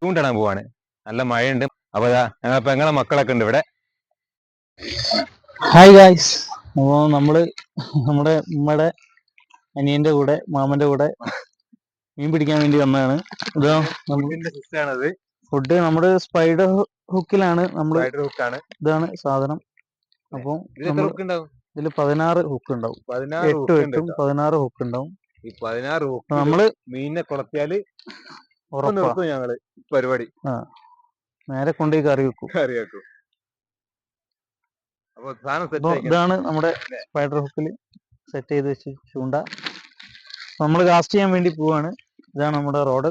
ചൂണ്ടണം പിന്നെ പോവാണ്. നല്ല മഴയുണ്ട്. അപ്പൊ ഞങ്ങളെ മക്കളൊക്കെ ഉണ്ട് ഇവിടെ. ഹായ് ഗായ്സ് അപ്പൊ നമ്മൾ നമ്മുടെ ഉമ്മയുടെ അനിയന്റെ കൂടെ മാമന്റെ കൂടെ മീൻ പിടിക്കാൻ വേണ്ടി വന്നതാണ്. ഇതോ നമ്മളിന്റെ സിസ്റ്ററാണത് ഫുഡ് നമ്മുടെ സ്പൈഡർ ഹുക്കിലാണ് നമ്മൾ ഹുക്കാണ്. ഇതാണ് സാധനം. അപ്പോൾ ഇതിൽ പതിനാറ് ഹുക്ക് ഉണ്ടാവും എട്ട് എട്ടും പതിനാറ് ഹുക്ക് ഉണ്ടാവും ഈ പതിനാറ് അപ്പൊ ഹുക്ക് നമ്മൾ മീനിനെ കൊളത്തിയാൽ നിർത്തും ഞങ്ങൾ പരിപാടി. നേരെ കൊണ്ടുപോയി കറി വെക്കും. കറി വെക്കും. അപ്പൊ ഇതാണ് നമ്മുടെ സ്പൈഡർ ഹുക്കിൽ സെറ്റ് ചെയ്ത് വെച്ച് ചൂണ്ട. നമ്മൾ കാസ്റ്റ് ചെയ്യാൻ വേണ്ടി പോവാണ്. ഇതാണ് നമ്മുടെ റോഡ്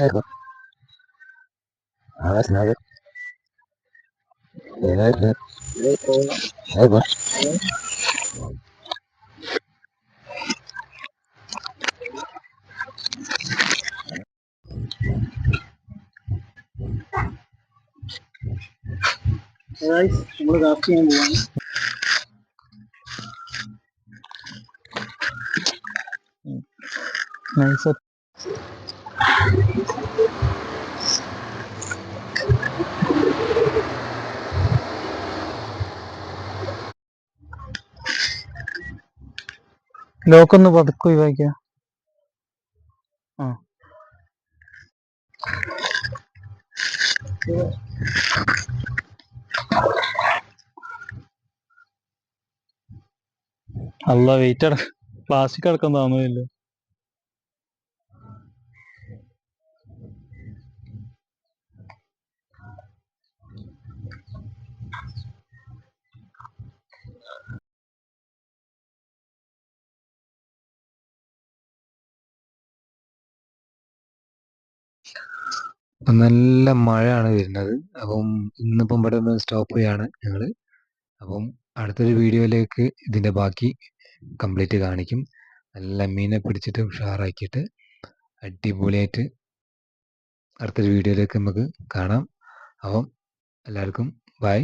ക്ലിയർ ആക്കിയോ ദാ ഞാനുണ്ട് ഇവിടെ ഇവരെ ഇവരെ മീൻ പിടിക്കാ നമ്മൾ കാസ്റ്റ് ചെയ്യാൻ പോവാണ് നൈസ് ലോക്കൊന്ന് പതുക്കെ ഒഴിവാക്കിയ. അല്ല വെയിറ്റ് അടക്കം പ്ലാസ്റ്റിക് അടക്കം താന്നുമില്ല അപ്പം നല്ല മഴയാണ് വരുന്നത്. അപ്പം ഇന്നിപ്പം ഇവിടെ ഒന്ന് സ്റ്റോപ്പ് ചെയ്യാണ് ഞങ്ങൾ അപ്പം അടുത്തൊരു വീഡിയോയിലേക്ക് ഇതിന്റെ ബാക്കി കംപ്ലീറ്റ് കാണിക്കും. നല്ല മീനെ പിടിച്ചിട്ട് ഉഷാറാക്കിയിട്ട് അടിപൊളിയായിട്ട് അടുത്തൊരു വീഡിയോയിലേക്ക് നമുക്ക് കാണാം. അപ്പം എല്ലാവർക്കും ബൈ